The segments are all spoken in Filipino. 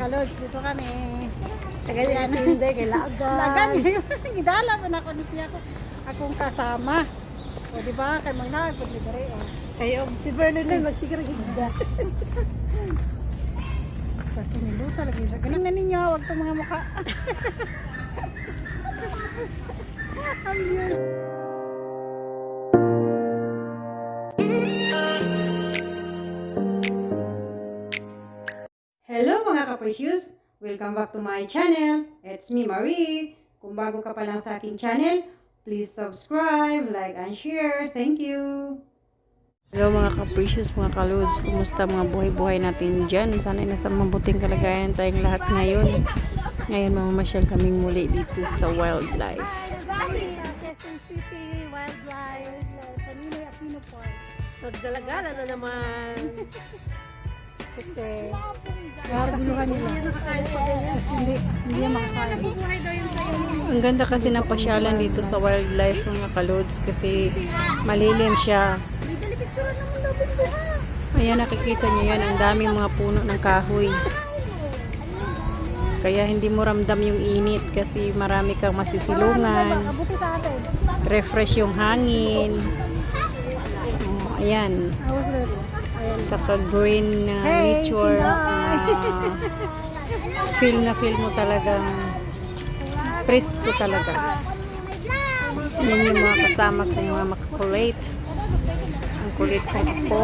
Kalods, dito kami. Tagal yan hindi, kay Lagan. Lagan, gidala pa na ako ni Pia ko. Akong kasama. O di ba kay Mangnay pud libre oh. Kayo, si Vernon lang magsigara gigda. Kasi nilo talaga siya. Ganun na ninyo, wag to mga mukha. Ang yun. Mga kaprecious! Welcome back to my channel. It's me, Marie. Kung bago ka pa lang sa aking channel, please subscribe, like, and share. Thank you! Hello mga ka-precious, mga ka-loads. Kumusta mga buhay-buhay natin dyan? Sana ay nasa mabuting kalagayan tayong lahat ngayon. Ngayon mamamasyal kaming muli dito sa wildlife. Sa Quezon City, Wildlife, sa Ninoy Aquino Park. Magdalagala na naman. Kasi, gaguluhan nila. Hindi, hindi makakain. Ang ganda kasi ng pasyalan dito sa wildlife mga ka-loads kasi malilim siya. Ayan, nakikita niyo yan. Ang daming mga puno ng kahoy. Kaya hindi mo ramdam yung init kasi marami kang masisilungan. Refresh yung hangin. Oh, ayan. I was ready. Saka green na Hey, nature. Na feel na feel mo talagang presko talaga. Yan yung mga kasama kong mga makakulit. Ang kulit ko ako.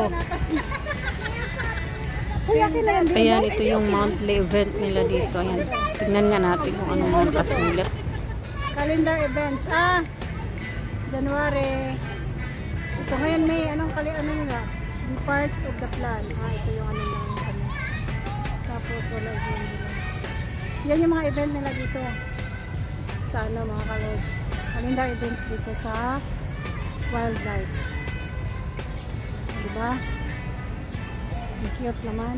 Ayan, ito yung monthly event nila dito. Ayan. Tignan nga natin kung anong mga kasulat. Calendar events. Ah, January. Ito ngayon may anong kali ano nila? Yung part of the plan. Ah, ito yung ano ng ano. Tapos wala yun nila. Yan yung mga event nila dito. Sa ano mga kalod. Calendar events dito sa wildlife. Diba? Ang cute naman.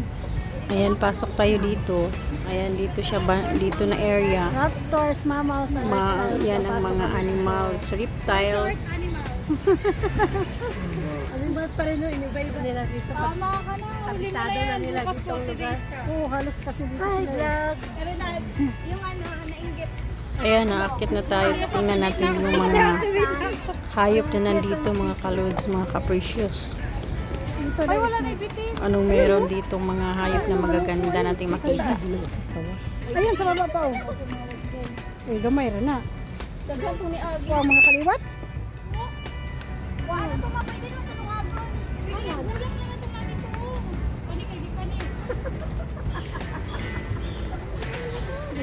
Ayan, pasok tayo dito. Ayan, dito siya, ba, dito na area. Raptors, mammals, and Ma, reptiles. yan ang mga kami. animals, reptiles. Ano ba pa rin yung iba-iba nila dito? Tama ka na. Kabisado na nila dito ang lugar. Oo, halos kasi dito Hi, sila. eh. vlog. Ayan, naakit na tayo. Tingnan natin yung mga hayop na nandito, mga kalods, mga capricious. Dito na is Anong meron dito mga hayop na magaganda nating makita. Ayan, sa baba pa oh. Eh, gamay rin na. Wow, mga kaliwat.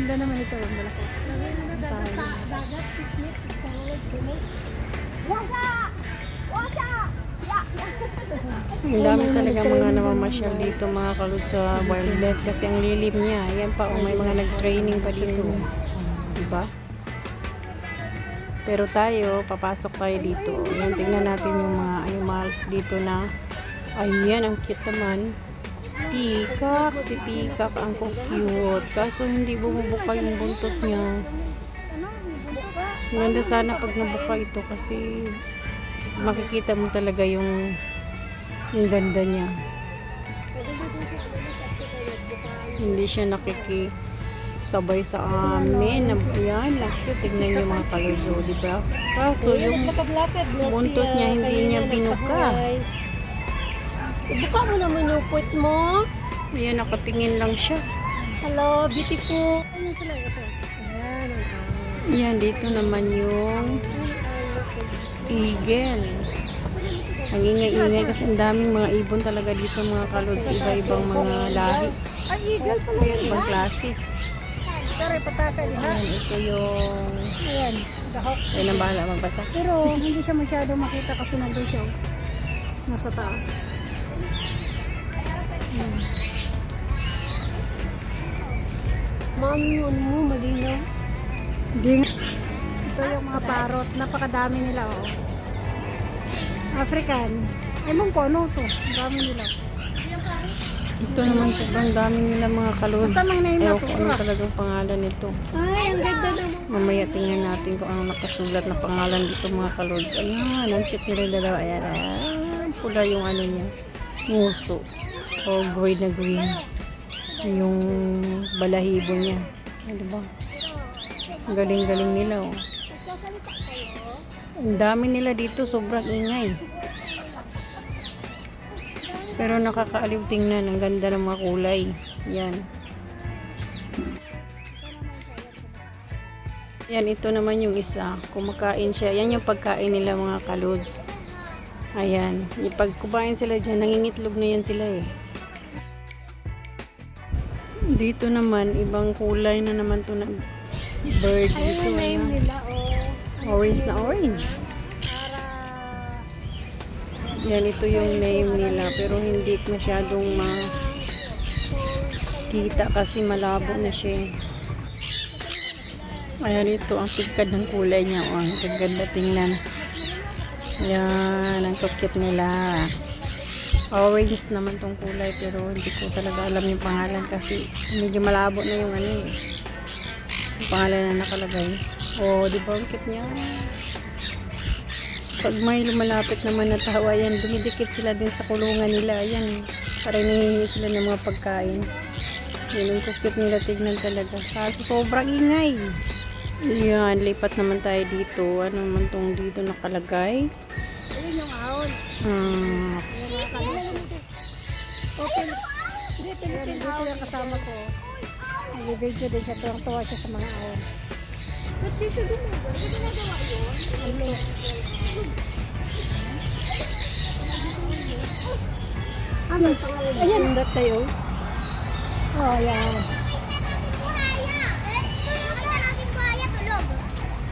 Ganda naman ito, yung malaki. Ang dami talaga mga namamasyal dito mga kalods sa wildlife kasi ang lilim niya. Ayan pa, oh, may mga nag-training pa dito. Diba? Pero tayo, papasok tayo dito. Ayan, tingnan natin yung mga animals dito na ayan, ang cute naman. Peacock, si Peacock ang cute. Kaso hindi bumubuka yung buntot niya. Ganda sana pag nabuka ito kasi makikita mo talaga yung yung ganda niya. Hindi siya nakiki sabay sa amin. Ayan, actually, tignan niyo mga kalorzo, di ba? Kaso yung buntot niya, hindi niya binuka. Ibuka mo naman yung puwet mo. Ayan, nakatingin lang siya. Hello, beautiful. Ayan, ang Ayan, dito naman yung eagle. Ang ingay-ingay kasi ang daming mga ibon talaga dito mga kalods. Iba-ibang mga lahi. Ay, eagle pala yun. Ibang klase. Pero pataka di ha? Ayan, ito yung... Ayan, dahok. Ayan ang bahala magbasa. Pero hindi siya masyado makita kasi nandun siya. oh. Nasa taas. Ma'am, yun mo, malinaw. Hindi nga. Ito yung mga parrot. Napakadami nila oh. African. Ewan ko ano to. Ang dami nila. Ito naman sobrang dami nila mga na Ewan ko ano talagang pangalan nito. Ay, ang ganda naman. Mamaya tingnan natin kung ano nakasulat na pangalan dito mga kalods. Ayan, ang cute nila yung dalawa. Ayan. Pula yung ano niya. Muso. O green na green. Yung balahibo niya. Ay, diba? Ang galing-galing nila, oh. Ang dami nila dito, sobrang ingay. Pero nakakaaliw tingnan, ang ganda ng mga kulay. Yan. Yan, ito naman yung isa. Kumakain siya. Yan yung pagkain nila mga kalods. Ayan. Pag sila dyan, nangingitlog na yan sila eh. Dito naman, ibang kulay na naman to na bird. Dito, name ayan. nila, oh. Orange na orange. Yan, ito yung name nila. Pero hindi masyadong makita kasi malabo na siya. eh. Ayan, ito ang tigkad ng kulay niya. Oh, ang ganda tingnan. Yan, ang cute nila. Orange naman tong kulay pero hindi ko talaga alam yung pangalan kasi medyo malabo na yung ano eh. Yung pangalan na nakalagay. Oh, di ba? Ang cute niya. Pag may lumalapit naman na tawa yan, dumidikit sila din sa kulungan nila. Yan, para nangingi sila ng mga pagkain. Yun ang cute nila tignan talaga. Kaso sobrang ingay. Yan, lipat naman tayo dito. Ano naman tong dito nakalagay? Ayun yung ahon. Ah, Open. Dito, dito, dito yung kasama ko. Nag-video din siya. Tuwang-tuwa siya sa mga ahon. Ba't di siya gumagawa? Ba't ginagawa yun? Ano? Ayan. Sundat tayo. Oh, ayan.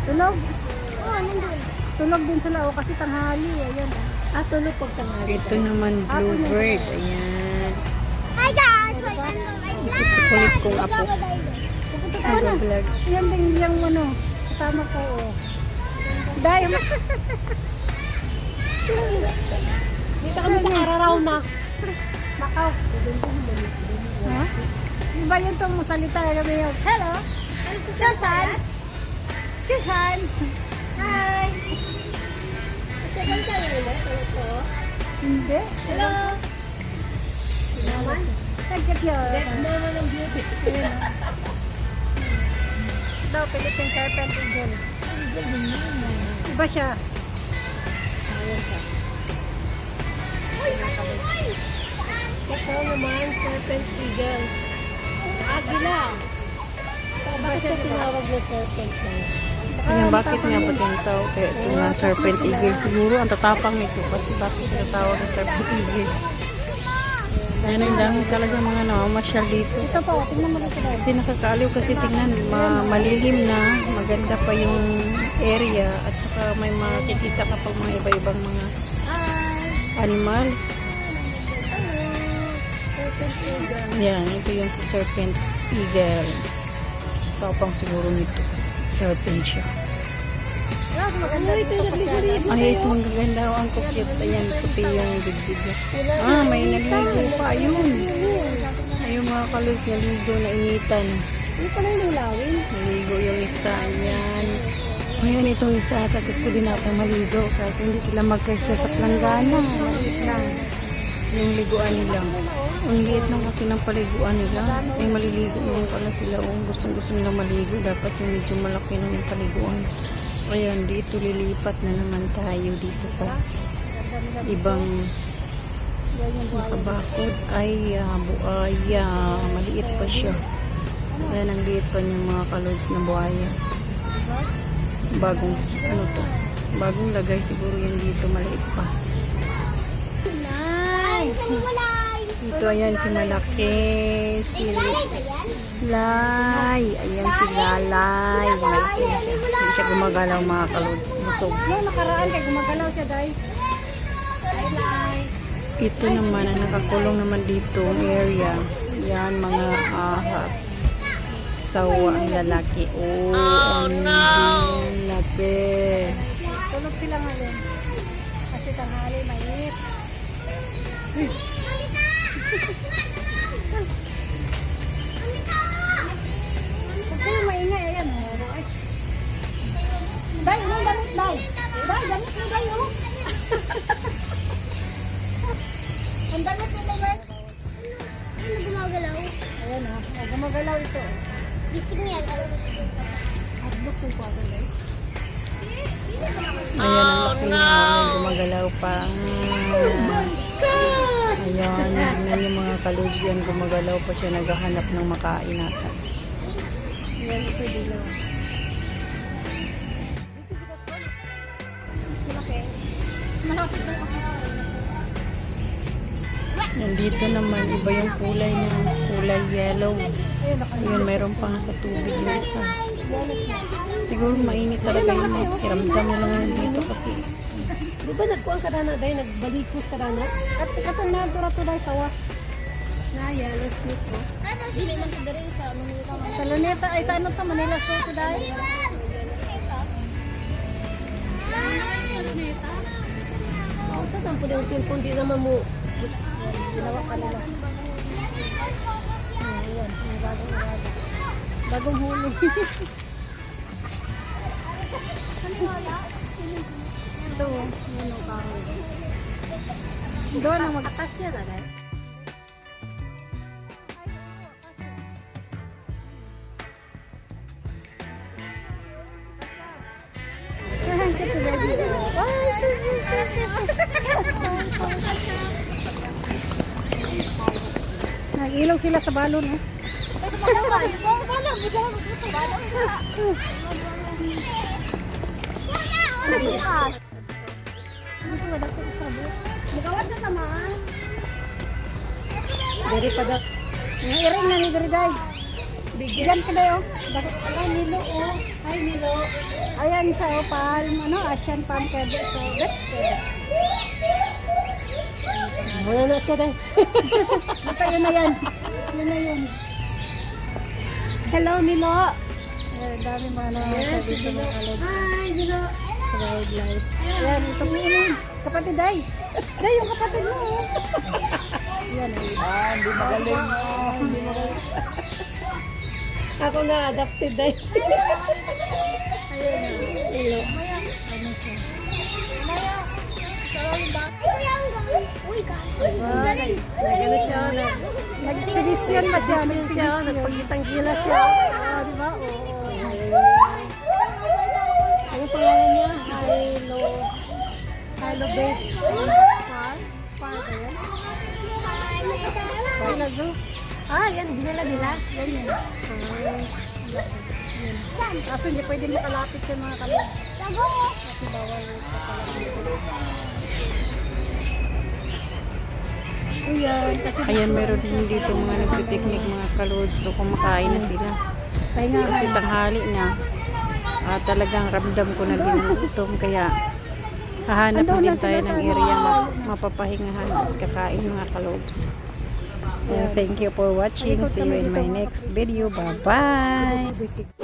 Tulog? Tulog din sila oh, kasi tanghali. Ayan. Ah, tulog pag tanghali. Ito naman, bluebird. Ayan. Kulit kong apo. Pupunta tayo na. Nag-vlog. Yan din yung ano, kasama ko. Oh. Dahil, Dito kami sa Araraw na. Macau. Ha? Iba yun itong salita kami yun. Hello? Susan? Susan? Hi! Second time ito. Hindi. Hello! Tagkat yun. Mama ng beauty. Daw, Philippine Serpent Eagle. Iba siya. Ito naman, serpent eagle. Agila. Bakit siya tinawag na serpent na yun? Ayan, bakit nga ba tinataw? Kaya ito nga serpent eagle. Siguro ang tatapang nito. Kasi bakit tinatawag na serpent eagle? Ayan, ang dami talaga mga namamasyal dito. Ito po, tingnan mo dito. Kasi nakakaaliw kasi tingnan, ma- malilim na, maganda pa yung area at saka may makikita ka pang mga iba-ibang mga animals. Yan, ito yung serpent eagle. Tapang siguro nito. Serpent siya. Ay, ito ang gaganda. oh, Ang cute. Ayan, puti yung niya. Ah, may naligo pa. Ayun. Ayun mga kalos, naligo na initan. Hindi pa lang lulawin. Maligo yung isa. Ayan. Ngayon itong isa, sa gusto din natin maligo. Kasi hindi sila magkasya sa planggana. Maliit lang. Yung liguan nila. Ang liit lang kasi ng paliguan nila. Ay maliligo naman pala sila. Kung gusto gusto nila maligo, dapat yung medyo malaki yung paliguan. Ayan, dito lilipat na naman tayo dito sa ibang nakabakod. Ay, ah, buaya. Maliit pa siya. Ayan, ang liit pa niyang mga kalods na buhaya. Bagong, ano to? Bagong lagay siguro yan dito, maliit pa. Ito, ayan, si malaki. Si Lay. Ayan, si Lalay. Malaki na siya. Hindi siya gumagalaw mga kalods. Busog. No, nakaraan kay gumagalaw siya guys. Ito naman, ang nakakulong naman dito, area. Yan, mga ahas. Sawa ang lalaki. Oh, ang laki. Tulog sila ngayon. Kasi tanghali, mainit. Day, anong damit, Day? Day, damit mo, Day, oh. Ang damit mo, Day. Ano gumagalaw? Ayan, Gumagalaw ito. Ayan, ang laki na. Ayan, gumagalaw pa. Ayan, yan yung mga kalod yan. Gumagalaw pa siya. Naghahanap ng makain natin. Yan, ito dilo. Nandito naman, iba yung kulay niya. Kulay yellow. Yun, meron pa nga sa tubig yung isa. Siguro mainit talaga yun. Iramdam mo lang yun dito kasi Di ba nagkuhan ka na dahil nagbalikos ka na? At katong na tura to dai sawa. Na, yellow snake ko. Sa Luneta ay sa ano to Manila Zoo to dai. Ako sa tampo ng cellphone, di naman mo. Ginawa kanila. Ayan, ang bagong bagong. Bagong huli. Ito, yun ang kahoy. Doon ang mag-atas niya, dali. Nag-ilog sila sa balon eh. Dari pa daw. Yung iring na ni Diriday. Bigyan ka dayo. Bakit ay nilo oh. Ay nilo. Ayan siya oh, palm, ano, Asian palm kebe. So, bet. Wala na siya dahil. Basta yun na yan. Yun na yun. Hello, Milo. Eh, dami mga na sa dito mga kalog Hi, Milo. sa wildlife. Yan, ito po yun. Kapatid ay. Day, yung kapatid mo. oh. Yan ay. Ah, hindi magaling. Ako na adapted dahil. Milo. Nagano siya, nag Nag-exhibition ba siya? Nag-exhibition siya, gila siya. Ah, di ba? Oo. Ano pangalan niya? Hilo. Hilo Bates. Farm? Farm ba yan? Hilo Zoo? Ah, yan, dinala nila. Yan yun. Kaso hindi pwede makalapit sa mga kalog. Kasi bawal sa kalapit. Ayan, kasi Ayan, meron din dito mga nagpipiknik, mga kalod. So, kumakain na sila. Kasi tanghali na. Ah, talagang ramdam ko na din ang. Kaya, hahanap Andun din tayo ng area map mapapahingahan at kakain mga kalods. Kaya, thank you for watching. See you in my next video. Bye-bye!